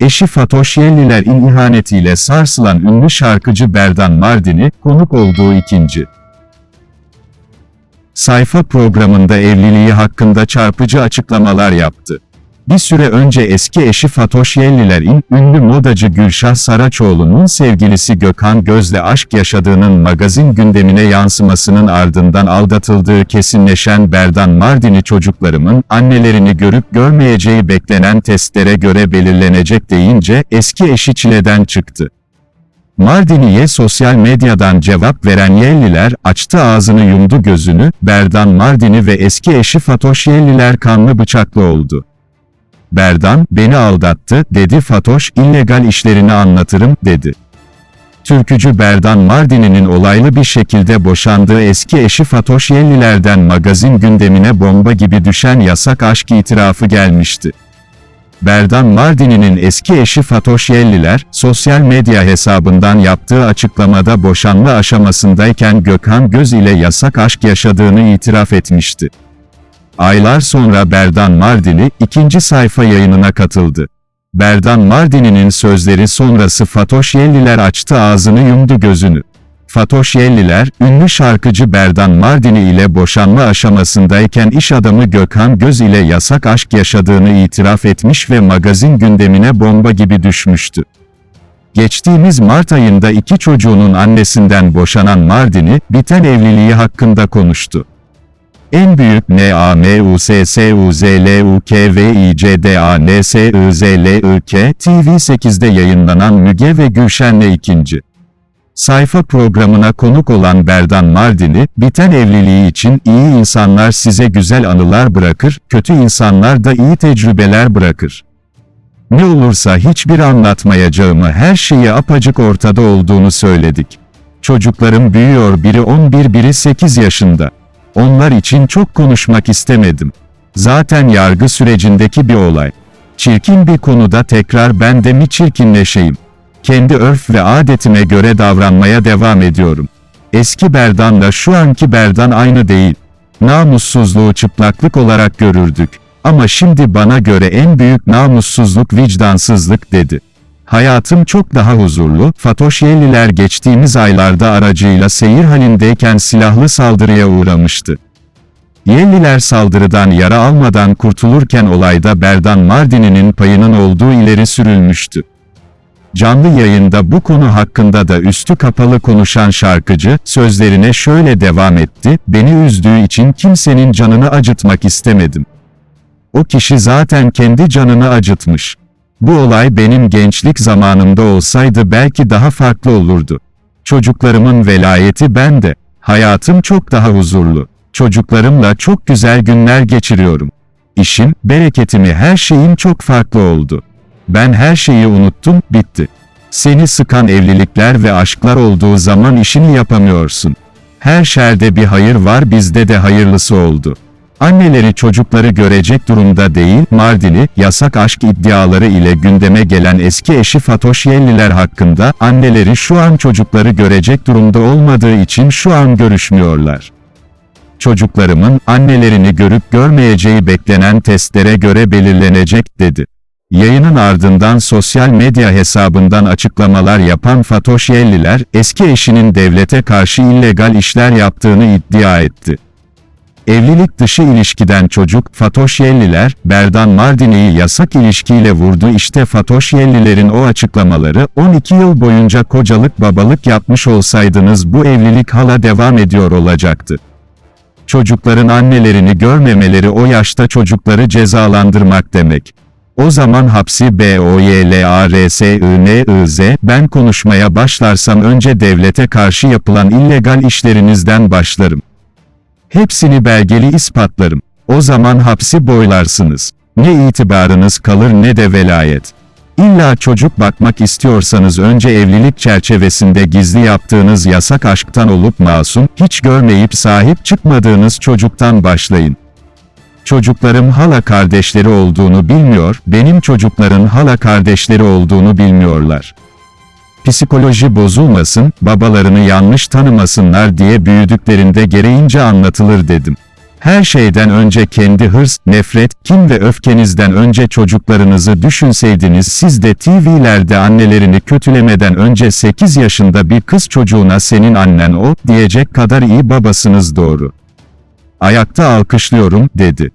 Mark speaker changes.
Speaker 1: eşi Fatoş Yelliler'in ihanetiyle sarsılan ünlü şarkıcı Berdan Mardin'i, konuk olduğu ikinci sayfa programında evliliği hakkında çarpıcı açıklamalar yaptı. Bir süre önce eski eşi Fatoş Yelliler'in, ünlü modacı Gülşah Saraçoğlu'nun sevgilisi Gökhan Göz'le aşk yaşadığının magazin gündemine yansımasının ardından aldatıldığı kesinleşen Berdan Mardin'i çocuklarımın, annelerini görüp görmeyeceği beklenen testlere göre belirlenecek deyince, eski eşi çileden çıktı. Mardini'ye sosyal medyadan cevap veren Yelliler, açtı ağzını yumdu gözünü, Berdan Mardini ve eski eşi Fatoş Yelliler kanlı bıçaklı oldu. Berdan, beni aldattı, dedi Fatoş, illegal işlerini anlatırım, dedi. Türkücü Berdan Mardini'nin olaylı bir şekilde boşandığı eski eşi Fatoş Yelliler'den magazin gündemine bomba gibi düşen yasak aşk itirafı gelmişti. Berdan Mardini'nin eski eşi Fatoş Yelliler, sosyal medya hesabından yaptığı açıklamada boşanma aşamasındayken Gökhan Göz ile yasak aşk yaşadığını itiraf etmişti. Aylar sonra Berdan Mardini, ikinci sayfa yayınına katıldı. Berdan Mardini'nin sözleri sonrası Fatoş Yelliler açtı ağzını yumdu gözünü. Fatoş Yelliler, ünlü şarkıcı Berdan Mardini ile boşanma aşamasındayken iş adamı Gökhan Göz ile yasak aşk yaşadığını itiraf etmiş ve magazin gündemine bomba gibi düşmüştü. Geçtiğimiz Mart ayında iki çocuğunun annesinden boşanan Mardini, biten evliliği hakkında konuştu. En büyük N A M U S S U Z L U K V I C D A N S I Z L I K TV8'de yayınlanan Müge ve Gülşen'le ikinci sayfa programına konuk olan Berdan Mardini, biten evliliği için iyi insanlar size güzel anılar bırakır, kötü insanlar da iyi tecrübeler bırakır. Ne olursa hiçbir anlatmayacağımı her şeyi apacık ortada olduğunu söyledik. Çocuklarım büyüyor biri 11 biri 8 yaşında. Onlar için çok konuşmak istemedim. Zaten yargı sürecindeki bir olay. Çirkin bir konuda tekrar ben de mi çirkinleşeyim? Kendi örf ve adetime göre davranmaya devam ediyorum. Eski Berdan'la şu anki Berdan aynı değil. Namussuzluğu çıplaklık olarak görürdük. Ama şimdi bana göre en büyük namussuzluk vicdansızlık dedi. Hayatım çok daha huzurlu, Fatoş Yelliler geçtiğimiz aylarda aracıyla seyir halindeyken silahlı saldırıya uğramıştı. Yelliler saldırıdan yara almadan kurtulurken olayda Berdan Mardini'nin payının olduğu ileri sürülmüştü. Canlı yayında bu konu hakkında da üstü kapalı konuşan şarkıcı, sözlerine şöyle devam etti, beni üzdüğü için kimsenin canını acıtmak istemedim. O kişi zaten kendi canını acıtmış. Bu olay benim gençlik zamanımda olsaydı belki daha farklı olurdu. Çocuklarımın velayeti bende. Hayatım çok daha huzurlu. Çocuklarımla çok güzel günler geçiriyorum. İşim, bereketimi her şeyim çok farklı oldu. Ben her şeyi unuttum, bitti. Seni sıkan evlilikler ve aşklar olduğu zaman işini yapamıyorsun. Her şerde bir hayır var bizde de hayırlısı oldu. Anneleri çocukları görecek durumda değil, Mardini, yasak aşk iddiaları ile gündeme gelen eski eşi Fatoş Yelliler hakkında, anneleri şu an çocukları görecek durumda olmadığı için şu an görüşmüyorlar. Çocuklarımın, annelerini görüp görmeyeceği beklenen testlere göre belirlenecek, dedi. Yayının ardından sosyal medya hesabından açıklamalar yapan Fatoş Yelliler, eski eşinin devlete karşı illegal işler yaptığını iddia etti. Evlilik dışı ilişkiden çocuk, Fatoş Yelliler, Berdan Mardini'yi yasak ilişkiyle vurdu işte Fatoş Yelliler'in o açıklamaları, 12 yıl boyunca kocalık babalık yapmış olsaydınız bu evlilik hala devam ediyor olacaktı. Çocukların annelerini görmemeleri o yaşta çocukları cezalandırmak demek. O zaman hapsi B O Y L A R S I N I Z ben konuşmaya başlarsam önce devlete karşı yapılan illegal işlerinizden başlarım. Hepsini belgeli ispatlarım. O zaman hapsi boylarsınız. Ne itibarınız kalır ne de velayet. İlla çocuk bakmak istiyorsanız önce evlilik çerçevesinde gizli yaptığınız yasak aşktan olup masum, hiç görmeyip sahip çıkmadığınız çocuktan başlayın. Çocuklarım hala kardeşleri olduğunu bilmiyor, benim çocukların hala kardeşleri olduğunu bilmiyorlar. Psikoloji bozulmasın, babalarını yanlış tanımasınlar diye büyüdüklerinde gereğince anlatılır dedim. Her şeyden önce kendi hırs, nefret, kin ve öfkenizden önce çocuklarınızı düşünseydiniz siz de TV'lerde annelerini kötülemeden önce 8 yaşında bir kız çocuğuna senin annen o, diyecek kadar iyi babasınız doğru. Ayakta alkışlıyorum, dedi.